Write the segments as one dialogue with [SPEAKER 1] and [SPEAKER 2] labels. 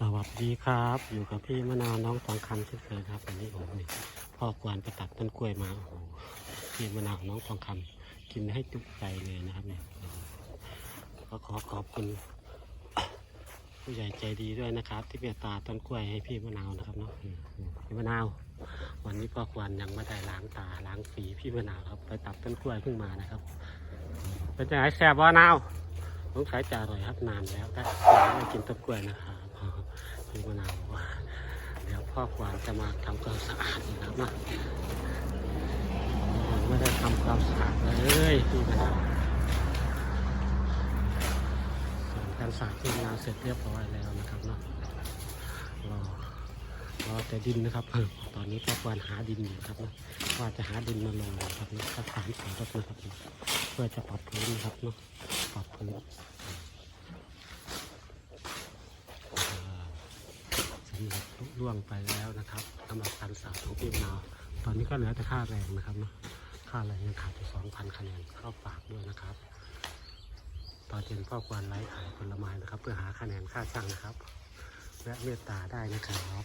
[SPEAKER 1] สวัสดีครับ อยู่กับพี่มะนาวน้องทองคำเช่นเคยครับวันนี้ผมนี่พ่อกวานไปตัดต้นกล้วยมาโอ้โหพี่มะนาวน้องทองคำกินให้จุใจเลยนะครับเนี่ยก็ขอขอบคุณผู้ใหญ่ใจดีด้วยนะครับ ที่เมตตาต้นกล้วยให้พี่มะนาวนะครับเนาะพี่มะนาว วันนี้พ่อกวานยังไม่ได้ล้างตาล้างฝีพี่มะนาวครับ ไปตัดต้นกล้วยเพิ่งมานะครับเป็นยังไงแซบบ่นาวสงสัยจะอร่อยครับนานแล้วได้ไม่กินต้นกล้วยนะครับ พี่มะนาวว่าเดี๋ยวพ่อควานจะมาทำความสะอาดนะครับนะไม่ได้ทำความสะอาดเลยพี่มะนาวส่วนการสาดพี่นาวเสร็จเรียบร้อยแล้วนะครับเนาะรอรอแต่ดินนะครับตอนนี้พ่อควานหาดินอยู่ครับนะว่าจะหาดินมาลงนะครับนะสักสามสี่รถนะครับเพื่อจะปรับพื้นนะครับเนาะปรับพื้น สำเร็จลุล่วงไปแล้วนะครับสำหรับการสาวของพี่มะนาวตอนนี้ก็เหลือแต่ค่าแรงนะครับเนาะค่าแรงยังขาดอยู่สองพันคะแนนเข้าฝากด้วยนะครับตอนเย็นพ่อควรไลฟ์ขายผลไม้นะครับ เพื่อหาคะแนนค่าช่างนะครับและเมตตาได้นะครับ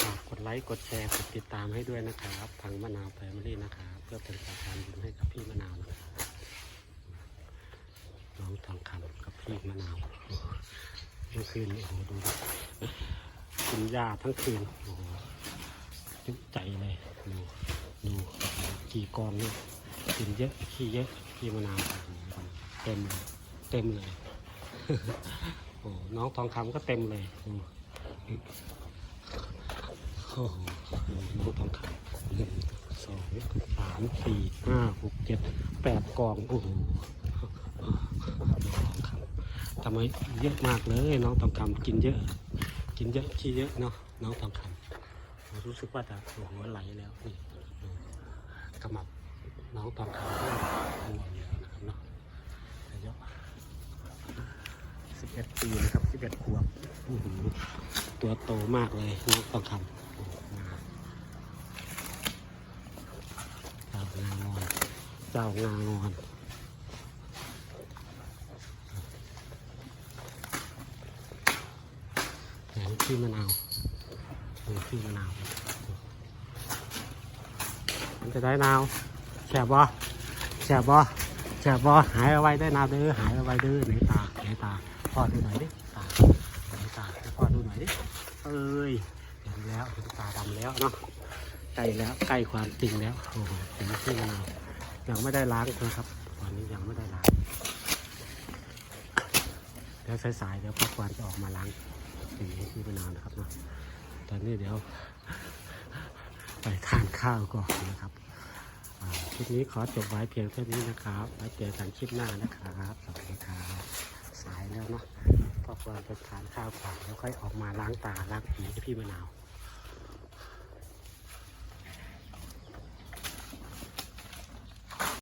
[SPEAKER 1] ฝากกดไลค์กดแชร์กดติดตามให้ด้วยนะครับทางมะนาวแฟมิลี่นะครับเพื่อเป็นสะพานบุญให้กับพี่มะนาวนะครับน้องทองคำกับพี่มะนาว เมื่อคืนโอ้โหดูดิกินหญ้าทั้งคืนโอ้โหจุใจเลยดูดูกี่กองนี่กินเยอะขี้เยอะพี่มะนาวเต็มเลยเต็มเลยโอ้น้องทองคำก็เต็มเลยดูโอ้โหน้องทองคำหนึ่งสองสามสี่ห้าหกเจ็ดแปดกองโอ้โหน้องทองคำ ทำไมเยอะมากเลยน้องทองคำกินเยอะ กินเยอะขี้เยอะเนาะน้องทองคำรู้สึกว่าจะหัวไหลแล้วนี่กระหมับน้องทองคำก็อร่อยแล้วนะครับเนาะอายุสิบเอ็ดปีนะครับสิบเอ็ดขวบอื้อหือตัวโตมากเลยน้องทองคำเจ้างางอนเจ้างางอน แหนพี่มะนาวดูพี่มะนาว มันจะได้นาวแฉบบ่แฉบบ่แฉบบ่หายเอาไว้ได้นาวเด้อหายเอาไว้เด้อไหนตาไหนตาพอดูหน่อยดิตาไหนตาพอดูหน่อยดิเอ้ยเห็นแล้วเห็นตาดำแล้วเนาะใกล้แล้วใกล้ความจริงแล้วโอ้โหเห็นพี่มะนาวยังไม่ได้ล้างเลยครับตอนนี้ยังไม่ได้ล้างเดี๋ยวสายๆเดี๋ยวพ่อวานจะออกมาล้าง สีให้พี่มะนาวนะครับเนาะตอนนี้เดี๋ยว ไปทานข้าวก่อนนะครับคลิปนี้ขอจบไว้เพียงเท่านี้นะครับไว้เจอกันคลิปหน้านะครับสวัสดีครับสายแล้วเนาะพอควรไปทานข้าวก่อนแล้วค่อยออกมาล้างตาล้างผีให้พี่มะนาว